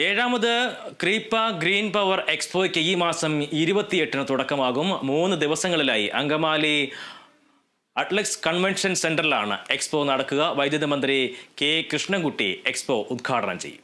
ഏഴാമത് ക്രീപ്പ green power എക്സ്പോയ്ക്ക് ഈ മാസം ഇരുപത്തിയെട്ടിന് തുടക്കമാകും. മൂന്ന് ദിവസങ്ങളിലായി അങ്കമാലി അറ്റ്ലക്സ് കൺവെൻഷൻ സെന്ററിലാണ് എക്സ്പോ നടക്കുക. വൈദ്യുതി മന്ത്രി കെ കൃഷ്ണൻകുട്ടി എക്സ്പോ ഉദ്ഘാടനം ചെയ്യും.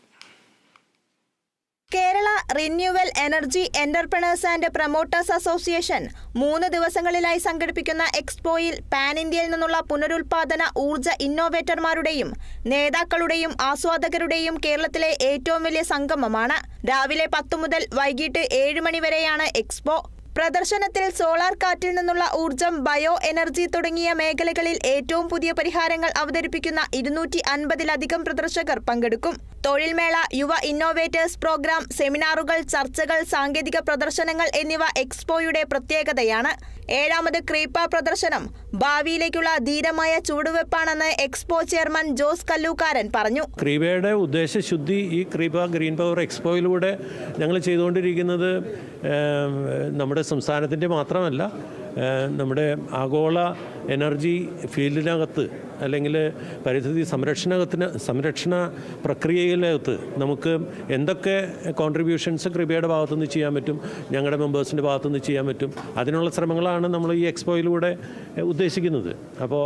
Renewal energy entrepreneurs and promoters association മൂന്ന് ദിവസങ്ങളിലായി സംഘടിപ്പിക്കുന്ന എക്സ്പോയിൽ പാൻ ഇന്ത്യയിൽ നിന്നുള്ള പുനരുൽപാദന ഊർജ ഇന്നോവേറ്റർമാരുടെയും നേതാക്കളുടെയും ആസ്വാദകരുടെയും കേരളത്തിലെ ഏറ്റവും വലിയ സംഗമമാണ്. രാവിലെ പത്തു മുതൽ വൈകിട്ട് ഏഴ് മണിവരെയാണ് എക്സ്പോ. പ്രദർശനത്തിൽ സോളാർ കാറ്റിൽ നിന്നുള്ള ഊർജം ബയോ എനർജി തുടങ്ങിയ മേഖലകളിൽ ഏറ്റവും പുതിയ പരിഹാരങ്ങൾ അവതരിപ്പിക്കുന്ന ഇരുന്നൂറ്റി അൻപതിലധികം പ്രദർശകർ പങ്കെടുക്കും. തൊഴിൽമേള യുവ ഇന്നോവേറ്റേഴ്സ് പ്രോഗ്രാം സെമിനാറുകൾ ചർച്ചകൾ സാങ്കേതിക പ്രദർശനങ്ങൾ എന്നിവ എക്സ്പോയുടെ പ്രത്യേകതയാണ്. ഏഴാമത് ക്രീപ്പ പ്രദർശനം ഭാവിയിലേക്കുള്ള ധീരമായ ചുവടുവെപ്പാണെന്ന് എക്സ്പോ ചെയർമാൻ ജോസ് കല്ലൂക്കാരൻ പറഞ്ഞു. ക്രീബയുടെ ഉദ്ദേശശുദ്ധി ഈ ക്രീബ ഗ്രീൻ പവർ എക്സ്പോയിലൂടെ ഞങ്ങൾ ചെയ്തുകൊണ്ടിരിക്കുന്നത് ഏം, നമ്മുടെ സംസ്ഥാനത്തിന്റെ മാത്രമല്ല നമ്മുടെ ആഗോള എനർജി ഫീൽഡിനകത്ത് അല്ലെങ്കിൽ പരിസ്ഥിതി സംരക്ഷണത്തിന് സംരക്ഷണ പ്രക്രിയയിലകത്ത് നമുക്ക് എന്തൊക്കെ കോൺട്രിബ്യൂഷൻസ് കൃപയുടെ ഭാഗത്തുനിന്ന് ചെയ്യാൻ പറ്റും ഞങ്ങളുടെ മെമ്പേഴ്സിന്റെ ഭാഗത്തുനിന്ന് ചെയ്യാൻ പറ്റും അതിനുള്ള ശ്രമങ്ങളാണ് നമ്മൾ ഈ എക്സ്പോയിലൂടെ ഉദ്ദേശിക്കുന്നത്. അപ്പോൾ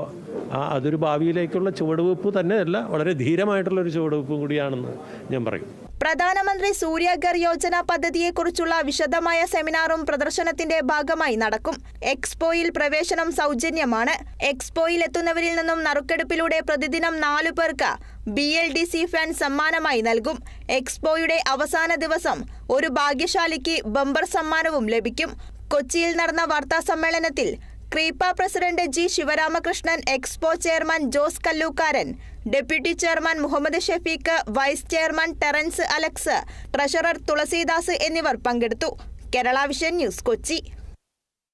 അതൊരു ഭാവിയിലേക്കുള്ള ചുവടുവെപ്പ് തന്നെയല്ല വളരെ ധീരമായിട്ടുള്ളൊരു ചുവടുവയ്പ്പും കൂടിയാണെന്ന് ഞാൻ പറയും. പ്രധാനമന്ത്രി സൂര്യഘർ യോജന പദ്ധതിയെക്കുറിച്ചുള്ള വിശദമായ സെമിനാറും പ്രദർശനത്തിന്റെ ഭാഗമായി നടക്കും. എക്സ്പോയിൽ പ്രവേശനം സൗജന്യമാണ്. എക്സ്പോയിൽ എത്തുന്നവരിൽ നിന്നും നറുക്കെടുപ്പിലൂടെ പ്രതിദിനം നാലു പേർക്ക് B L D C fan സമ്മാനമായി നൽകും. എക്സ്പോയുടെ അവസാന ദിവസം ഒരു ഭാഗ്യശാലിക്ക് ബമ്പർ സമ്മാനവും ലഭിക്കും. കൊച്ചിയിൽ നടന്ന വാർത്താ സമ്മേളനത്തിൽ ക്രീപ്പ president G Sivaramakrishnan expo chairman Jose Kallookaran deputy chairman Muhammad Shafeeq vice chairman Terence Alex treasurer Thulasidas എന്നിവർ പങ്കെടുത്തു. Kerala vision news Kochi.